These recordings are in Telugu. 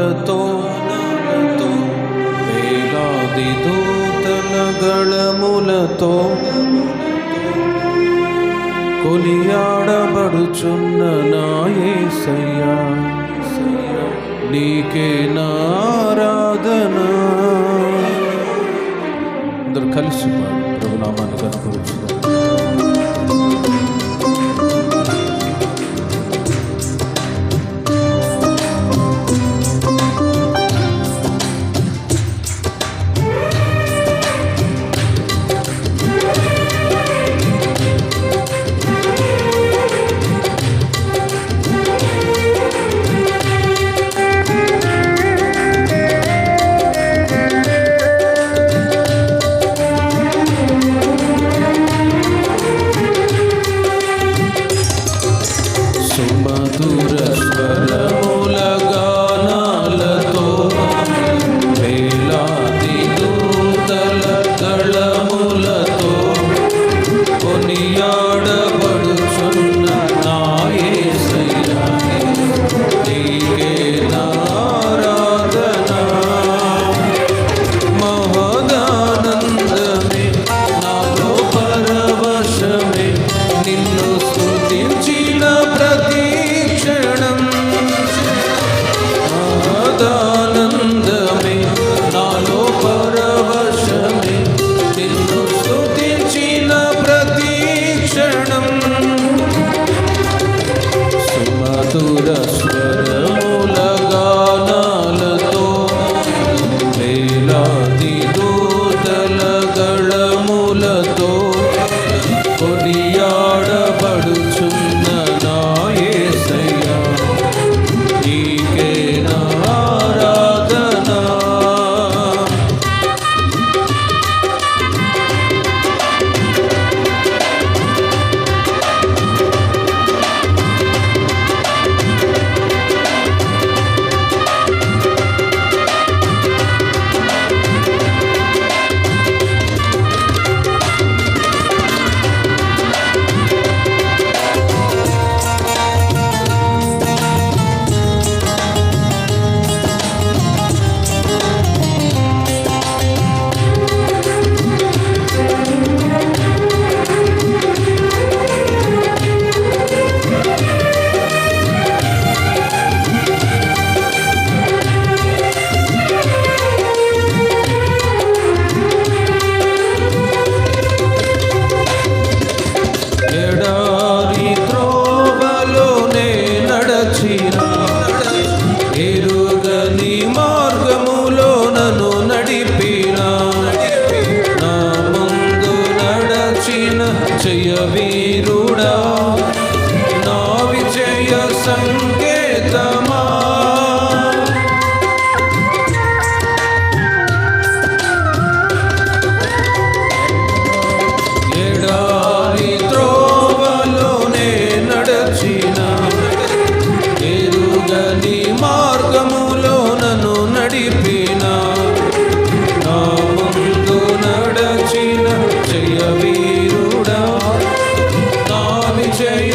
ನಲತೋ ನಲತೋ ವೇದಾದಿ ದೂತನಗಳ ಮೂಲತೋ కొనియాడబడుచున్న నాయసయ్యా నీకే నారాధన అందరు కలిసి ప్రభునామాన్ని కనుకోవచ్చు వీరుడా నా విజయ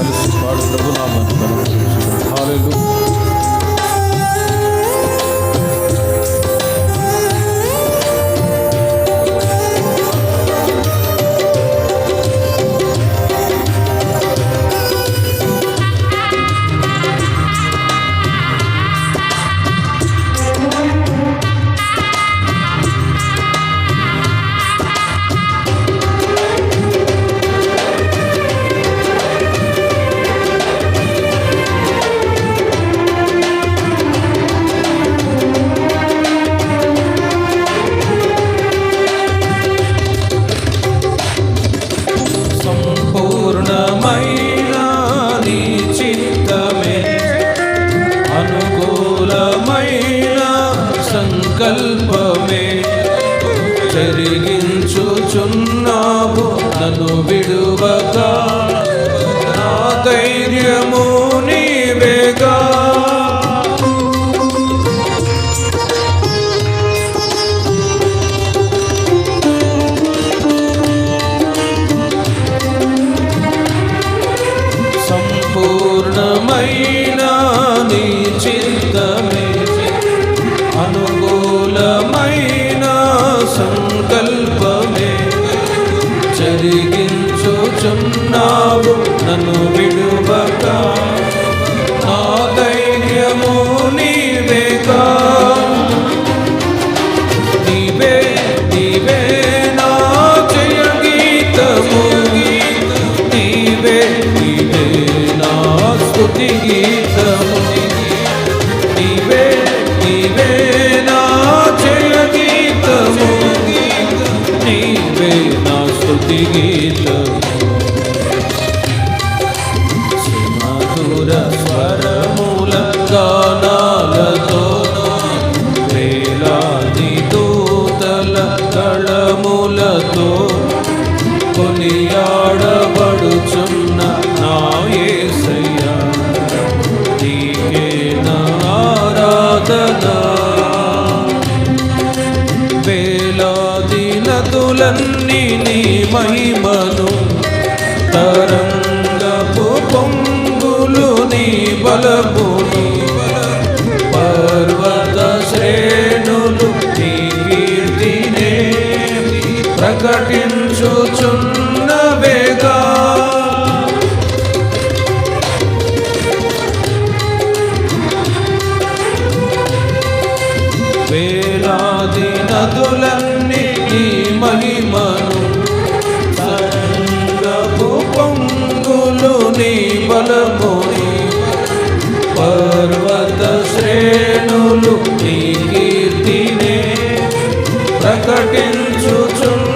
కలిసి వాడు ప్రభు ನನ್ನನ್ನು ಬಿಡುವ గానాలతో వేలాది దూతల దళములతో కొనియాడబడుచున్న నాయసయ్య నీకే నారాధన వేలాది నదులన్నీ నీ మహిమను తరంగపు పొంగులు నీ బలమును لكن تتم